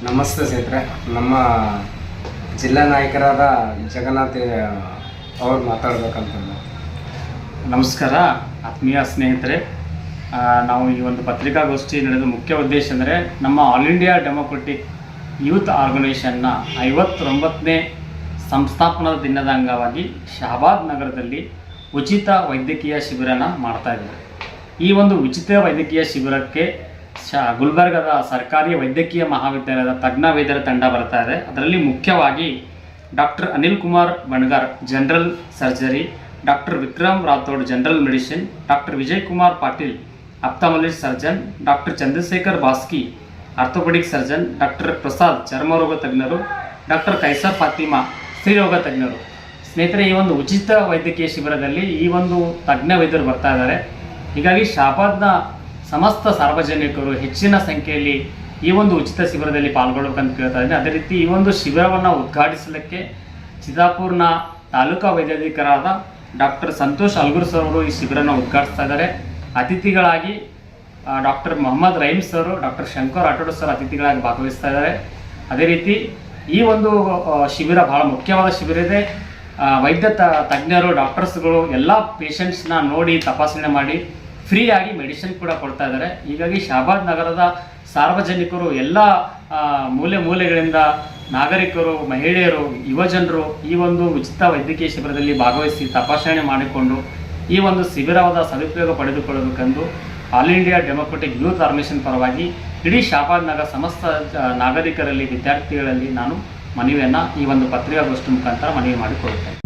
ನಮಸ್ತೆ ಸ್ನೇಹಿತರೆ. ನಮ್ಮ ಜಿಲ್ಲಾ ನಾಯಕರಾದ ಜಗನ್ನಾಥ್ ಅವ್ರು ಮಾತಾಡ್ಬೇಕಂತಂದು. ನಮಸ್ಕಾರ, ಆತ್ಮೀಯ ಸ್ನೇಹಿತರೆ. ನಾವು ಈ ಒಂದು ಪತ್ರಿಕಾಗೋಷ್ಠಿ ನಡೆದ ಮುಖ್ಯ ಉದ್ದೇಶ ಅಂದರೆ ನಮ್ಮ ಆಲ್ ಇಂಡಿಯಾ ಡೆಮೊಕ್ರೆಟಿಕ್ ಯೂತ್ ಆರ್ಗನೈಸೇಷನ್ನ ಐವತ್ತೊಂಬತ್ತನೇ ಸಂಸ್ಥಾಪನಾ ದಿನದ ಅಂಗವಾಗಿ ಶಹಬಾದ್ ನಗರದಲ್ಲಿ ಉಚಿತ ವೈದ್ಯಕೀಯ ಶಿಬಿರನ ಮಾಡ್ತಾ ಇದ್ದಾರೆ. ಈ ಒಂದು ಉಚಿತ ವೈದ್ಯಕೀಯ ಶಿಬಿರಕ್ಕೆ ಗುಲ್ಬರ್ಗದ ಸರ್ಕಾರಿ ವೈದ್ಯಕೀಯ ಮಹಾವಿದ್ಯಾಲಯದ ತಜ್ಞ ವೈದ್ಯರ ತಂಡ ಬರ್ತಾ ಇದೆ. ಅದರಲ್ಲಿ ಮುಖ್ಯವಾಗಿ doctor Anil Kumar Bangar, general surgery, doctor Vikram Rathod, general medicine, doctor Vijay Kumar Patil ophthalmologist surgeon, doctor Chandrashekhar Baski, orthopaedic surgeon, doctor Prasad ಚರ್ಮರೋಗ ತಜ್ಞರು, ಡಾಕ್ಟರ್ ಕೈಸರ್ ಫಾತಿಮಾ ಸ್ತ್ರೀರೋಗ ತಜ್ಞರು. ಸ್ನೇಹಿತರೆ, ಈ ಒಂದು ಉಚಿತ ವೈದ್ಯಕೀಯ ಶಿಬಿರದಲ್ಲಿ ಈ ಒಂದು ತಜ್ಞ ವೈದ್ಯರು ಬರ್ತಾ ಇದ್ದಾರೆ. ಹೀಗಾಗಿ ಶಾಬಾದ್ನ ಸಮಸ್ತ ಸಾರ್ವಜನಿಕರು ಹೆಚ್ಚಿನ ಸಂಖ್ಯೆಯಲ್ಲಿ ಈ ಒಂದು ಉಚಿತ ಶಿಬಿರದಲ್ಲಿ ಪಾಲ್ಗೊಳ್ಬೇಕಂತ ಕೇಳ್ತಾ ಇದ್ದೀನಿ. ಅದೇ ರೀತಿ ಈ ಒಂದು ಶಿಬಿರವನ್ನು ಉದ್ಘಾಟಿಸಲಿಕ್ಕೆ ಚಿತ್ತಾಪುರ್ನ ತಾಲೂಕಾ ವೈದ್ಯಾಧಿಕಾರದ ಡಾಕ್ಟರ್ ಸಂತೋಷ್ ಅಲ್ಗುರ್ ಸರ್ ಅವರು ಈ ಶಿಬಿರನ ಉದ್ಘಾಟಿಸ್ತಾ ಇದ್ದಾರೆ. ಅತಿಥಿಗಳಾಗಿ doctor Mohammed Rahim sir, doctor Shankar Atod sir ಅತಿಥಿಗಳಾಗಿ ಭಾಗವಹಿಸ್ತಾ ಇದ್ದಾರೆ. ಅದೇ ರೀತಿ ಈ ಒಂದು ಶಿಬಿರ ಬಹಳ ಮುಖ್ಯವಾದ ಶಿಬಿರ ಇದೆ. ವೈದ್ಯ ತಜ್ಞರು, ಡಾಕ್ಟರ್ಸ್ಗಳು ಎಲ್ಲ ಪೇಷಂಟ್ಸ್ನ ನೋಡಿ ತಪಾಸಣೆ ಮಾಡಿ ಫ್ರೀಯಾಗಿ ಮೆಡಿಸಿನ್ ಕೂಡ ಕೊಡ್ತಾ ಇದ್ದಾರೆ. ಹೀಗಾಗಿ ಶಹಬಾದ್ ನಗರದ ಸಾರ್ವಜನಿಕರು, ಎಲ್ಲ ಮೂಲೆ ಮೂಲೆಗಳಿಂದ ನಾಗರಿಕರು, ಮಹಿಳೆಯರು, ಯುವಜನರು ಈ ಒಂದು ಉಚಿತ ವೈದ್ಯಕೀಯ ಶಿಬಿರದಲ್ಲಿ ಭಾಗವಹಿಸಿ ತಪಾಸಣೆ ಮಾಡಿಕೊಂಡು ಈ ಒಂದು ಶಿಬಿರವಾದ ಸದುಪಯೋಗ ಪಡೆದುಕೊಳ್ಳಬೇಕೆಂದು ಆಲ್ ಇಂಡಿಯಾ ಡೆಮೊಕ್ರೆಟಿಕ್ ಯೂತ್ ಆರ್ಮಿಷನ್ ಪರವಾಗಿ ಇಡೀ ಶಾಬಾದ್ ನಗರ ಸಮಸ್ತ ನಾಗರಿಕರಲ್ಲಿ, ವಿದ್ಯಾರ್ಥಿಗಳಲ್ಲಿ ನಾನು ಮನವಿಯನ್ನು ಈ ಒಂದು ಪತ್ರಿಕಾಗೋಷ್ಠಿ ಮುಖಾಂತರ ಮನವಿ ಮಾಡಿಕೊಳ್ಳುತ್ತೇನೆ.